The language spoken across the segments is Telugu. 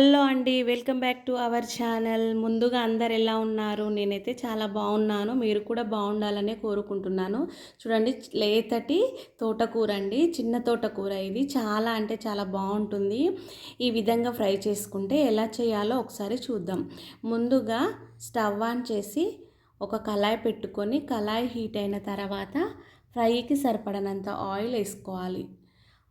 హలో అండి welcome back to our channel. ముందుగా అందరు ఎలా ఉన్నారు? నేనైతే చాలా బాగున్నాను. మీరు కూడా బాగుండాలనే కోరుకుంటున్నాను. చూడండి లేతటి తోటకూర అండి. చిన్న తోటకూర ఇది. చాలా అంటే చాలా బాగుంటుంది. ఈ విధంగా ఫ్రై చేసుకుంటే ఎలా చేయాలో ఒకసారి చూద్దాం. ముందుగా స్టవ్ ఆన్ చేసి ఒక కళాయి పెట్టుకొని కళాయి హీట్ అయిన తర్వాత ఫ్రైకి సరిపడనంత ఆయిల్ వేసుకోవాలి.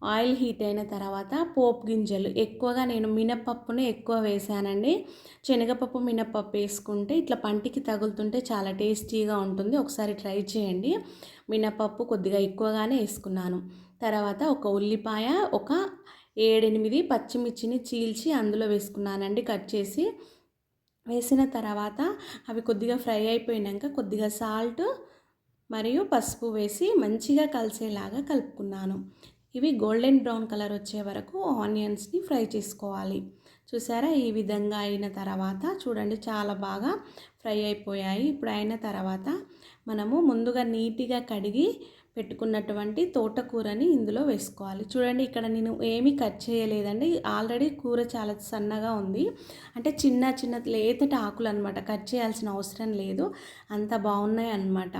ఆయిల్ హీట్ అయిన తర్వాత పోపు గింజలు. ఎక్కువగా నేను మినపప్పునే ఎక్కువ వేసానండి. శనగపప్పు మినపప్పు వేసుకుంటే ఇట్లా పంటికి తగులుతుంటే చాలా టేస్టీగా ఉంటుంది. ఒకసారి ట్రై చేయండి. మినపప్పు కొద్దిగా ఎక్కువగానే వేసుకున్నాను. తర్వాత ఒక ఉల్లిపాయ ఒక ఏడెనిమిది పచ్చిమిర్చిని చీల్చి అందులో వేసుకున్నానండి కట్ చేసి. వేసిన తర్వాత అవి కొద్దిగా ఫ్రై అయిపోయినాక కొద్దిగా సాల్ట్ మరియు పసుపు వేసి మంచిగా కలిసేలాగా కలుపుకున్నాను. ఇవి గోల్డెన్ బ్రౌన్ కలర్ వచ్చే వరకు ఆనియన్స్ని ఫ్రై చేసుకోవాలి. చూసారా? ఈ విధంగా అయిన తర్వాత చూడండి చాలా బాగా ఫ్రై అయిపోయాయి. ఇప్పుడు అయిన తర్వాత మనము ముందుగా నీట్గా కడిగి పెట్టుకున్నటువంటి తోటకూరని ఇందులో వేసుకోవాలి. చూడండి ఇక్కడ నేను ఏమీ కట్ చేయలేదండి. ఆల్రెడీ కూర చాలా సన్నగా ఉంది. అంటే చిన్న చిన్న లేతటి ఆకులు అనమాట కట్ చేయాల్సిన అవసరం లేదు. అంత బాగున్నాయి అనమాట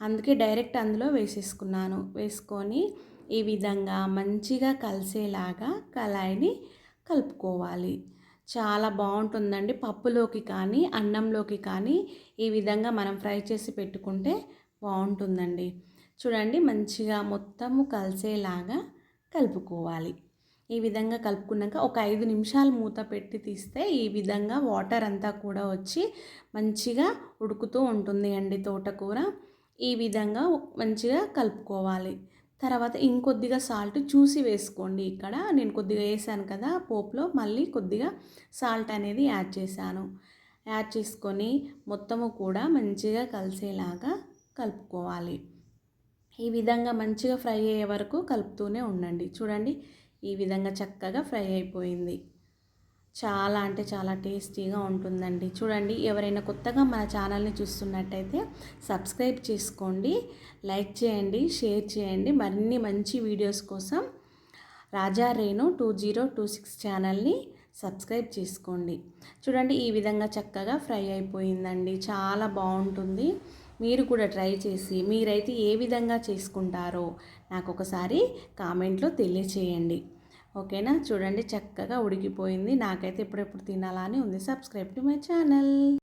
అందుకే డైరెక్ట్ అందులో వేసేసుకున్నాను. వేసుకొని ఈ విధంగా మంచిగా కలిసేలాగా కళాయిని కలుపుకోవాలి. చాలా బాగుంటుందండి పప్పులోకి కానీ అన్నంలోకి కానీ ఈ విధంగా మనం ఫ్రై చేసి పెట్టుకుంటే బాగుంటుందండి. చూడండి మంచిగా మొత్తము కలిసేలాగా కలుపుకోవాలి. ఈ విధంగా కలుపుకున్నాక ఒక ఐదు నిమిషాలు మూత పెట్టి తీస్తే ఈ విధంగా వాటర్ అంతా కూడా వచ్చి మంచిగా ఉడుకుతూ ఉంటుంది అండి తోటకూర. ఈ విధంగా మంచిగా కలుపుకోవాలి. తర్వాత ఇంకొద్దిగా సాల్ట్ చూసి వేసుకోండి ఇక్కడ. నేను కొద్దిగా వేసాను కదా పోపులో మళ్ళీ కొద్దిగా సాల్ట్ అనేది యాడ్ చేశాను. యాడ్ చేసుకొని మొత్తము కూడా మంచిగా కలిసేలాగా కలుపుకోవాలి. ఈ విధంగా మంచిగా ఫ్రై అయ్యే వరకు కలుపుతూనే ఉండండి. చూడండి ఈ విధంగా చక్కగా ఫ్రై అయిపోయింది. చాలా అంటే చాలా టేస్టీగా ఉంటుందండి. చూడండి ఎవరైనా కొత్తగా మన ఛానల్ని చూస్తున్నట్టయితే సబ్స్క్రైబ్ చేసుకోండి లైక్ చేయండి షేర్ చేయండి. మరిన్ని మంచి వీడియోస్ కోసం Raja Renu two zero two six ఛానల్ని సబ్స్క్రైబ్ చేసుకోండి. చూడండి ఈ విధంగా చక్కగా ఫ్రై అయిపోయిందండి. చాలా బాగుంటుంది. మీరు కూడా ట్రై చేసి మీరైతే ఏ విధంగా చేసుకుంటారో నాకు ఒకసారి కామెంట్లో తెలియచేయండి. ఓకేనా? చూడండి చక్కగా ఉడికిపోయింది. నాకైతే ఎప్పుడెప్పుడు తినాలని ఉంది. Subscribe to my channel